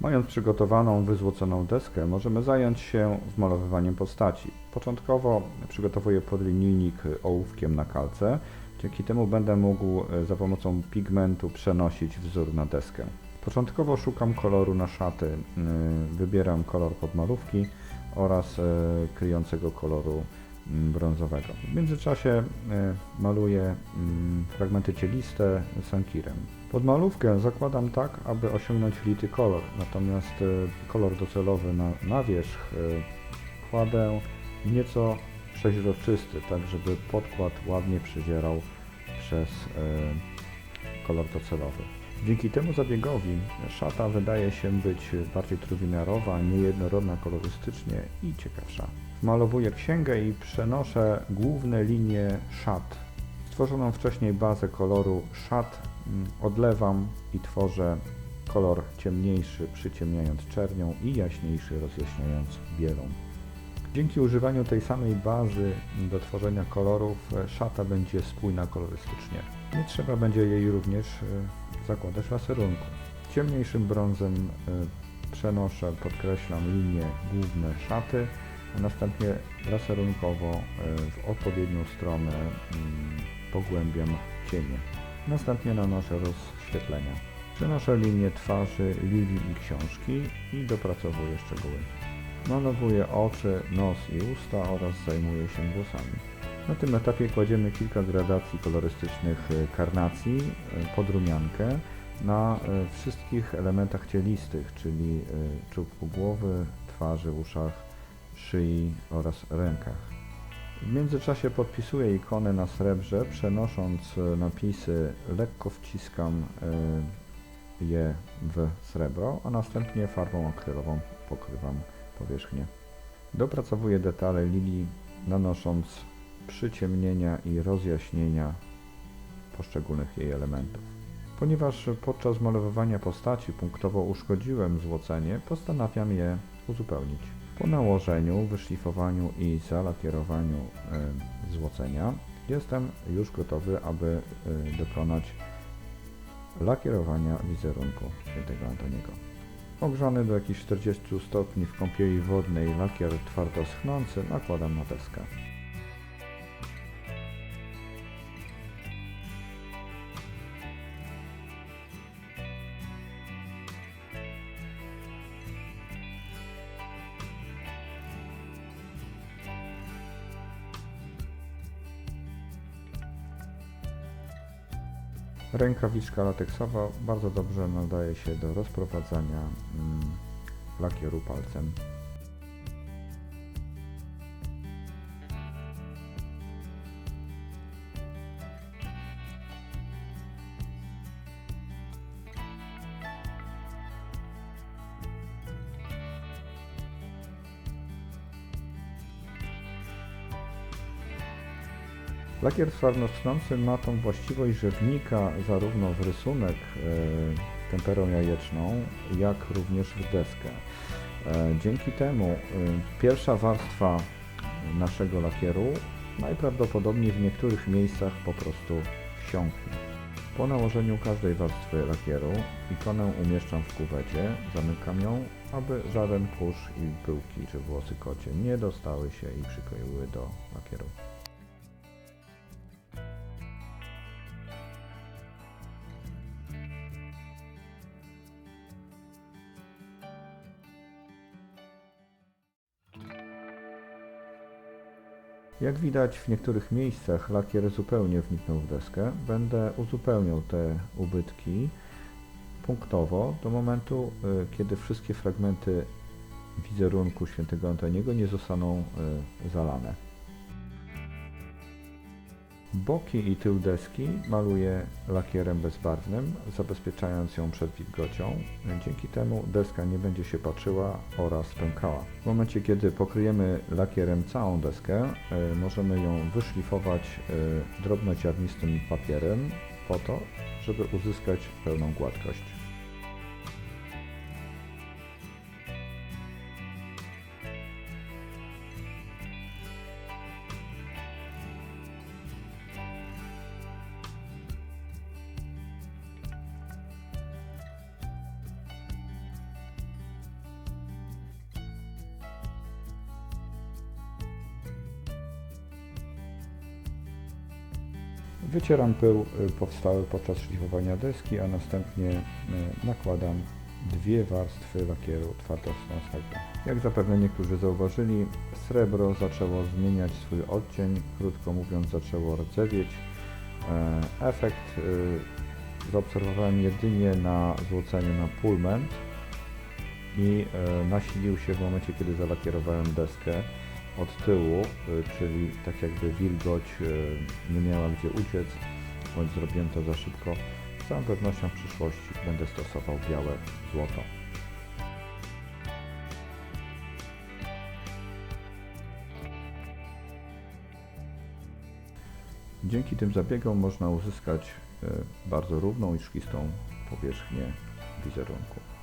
Mając przygotowaną, wyzłoconą deskę, możemy zająć się wmalowywaniem postaci. Początkowo przygotowuję podlinijnik ołówkiem na kalce. Dzięki temu będę mógł e, za pomocą pigmentu przenosić wzór na deskę. Początkowo szukam koloru na szaty. Wybieram kolor podmalówki oraz e, kryjącego koloru brązowego. W międzyczasie e, maluję mm, fragmenty cieliste sankirem. Podmalówkę zakładam tak, aby osiągnąć lity kolor, natomiast e, kolor docelowy na, na wierzch e, kładę nieco przeźroczysty, tak żeby podkład ładnie przyzierał przez kolor docelowy. Dzięki temu zabiegowi szata wydaje się być bardziej trójwymiarowa, niejednorodna kolorystycznie i ciekawsza. Wmalowuję księgę i przenoszę główne linie szat. Stworzoną wcześniej bazę koloru szat mm, odlewam i tworzę kolor ciemniejszy, przyciemniając czernią i jaśniejszy, rozjaśniając bielą. Dzięki używaniu tej samej bazy do tworzenia kolorów e, szata będzie spójna kolorystycznie. Nie trzeba będzie jej również e, zakładać laserunku. Ciemniejszym brązem e, przenoszę, podkreślam linie główne szaty, a następnie laserunkowo w odpowiednią stronę mm, pogłębiam cienie. Następnie nanoszę rozświetlenia. Przenoszę linię twarzy, lilii i książki i dopracowuję szczegóły. Malowuję oczy, nos i usta oraz zajmuję się włosami. Na tym etapie kładziemy kilka gradacji kolorystycznych e, karnacji e, pod rumiankę na e, wszystkich elementach cielistych, czyli czubku głowy, twarzy, uszach, szyi oraz rękach. W międzyczasie podpisuję ikony na srebrze, przenosząc napisy, lekko wciskam je w srebro, a następnie farbą akrylową pokrywam powierzchnię. Dopracowuję detale lilii, nanosząc przyciemnienia i rozjaśnienia poszczególnych jej elementów. Ponieważ podczas malowywania postaci punktowo uszkodziłem złocenie, postanawiam je uzupełnić. Po nałożeniu, wyszlifowaniu i zalakierowaniu e, złocenia jestem już gotowy, aby e, dokonać lakierowania wizerunku świętego Antoniego. Ogrzany do jakichś 40 stopni w kąpieli wodnej lakier twardo schnący nakładam na deskę. Rękawiczka lateksowa bardzo dobrze nadaje się do rozprowadzania mm, lakieru palcem. Lakier twardoschnący ma tą właściwość, że wnika zarówno w rysunek e, temperą jajeczną, jak również w deskę. E, dzięki temu e, pierwsza warstwa naszego lakieru najprawdopodobniej w niektórych miejscach po prostu wsiąknie. Po nałożeniu każdej warstwy lakieru ikonę umieszczam w kuwecie, zamykam ją, aby żaden kurz i pyłki czy włosy kocie nie dostały się i przykleiły do lakieru. Jak widać w niektórych miejscach lakier zupełnie wniknął w deskę. Będę uzupełniał te ubytki punktowo do momentu, y, kiedy wszystkie fragmenty wizerunku świętego Antoniego nie zostaną y, zalane. Boki i tył deski maluję lakierem bezbarwnym, zabezpieczając ją przed wilgocią. Dzięki temu deska nie będzie się patrzyła oraz pękała. W momencie, kiedy pokryjemy lakierem całą deskę, y, możemy ją wyszlifować y, drobnociarnistym papierem po to, żeby uzyskać pełną gładkość. Wycieram pył y, powstały podczas szlifowania deski, a następnie y, nakładam dwie warstwy lakieru twardowsnącego. Jak zapewne niektórzy zauważyli, srebro zaczęło zmieniać swój odcień, krótko mówiąc zaczęło rdzewieć. E, Efekt y, zaobserwowałem jedynie na złoceniu na pulment i e, nasilił się w momencie, kiedy zalakierowałem deskę od tyłu, y, czyli tak jakby wilgoć y, nie miała gdzie uciec, bądź zrobiłem to za szybko. Z całą pewnością w przyszłości będę stosował białe złoto. Dzięki tym zabiegom można uzyskać y, bardzo równą i szklistą powierzchnię wizerunku.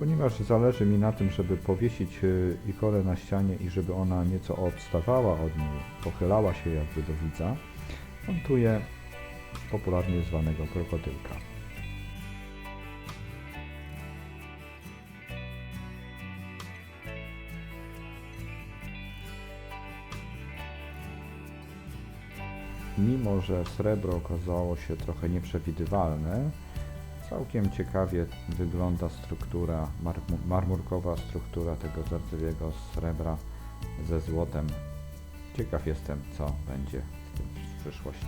Ponieważ zależy mi na tym, żeby powiesić y, ikonę na ścianie i żeby ona nieco odstawała od niej, pochylała się jakby do widza, montuję popularnie zwanego krokodylka. Mimo, że srebro okazało się trochę nieprzewidywalne, Całkiem ciekawie wygląda struktura, marmu- marmurkowa struktura tego zardzewiego srebra ze złotem. Ciekaw jestem, co będzie z tym w przyszłości.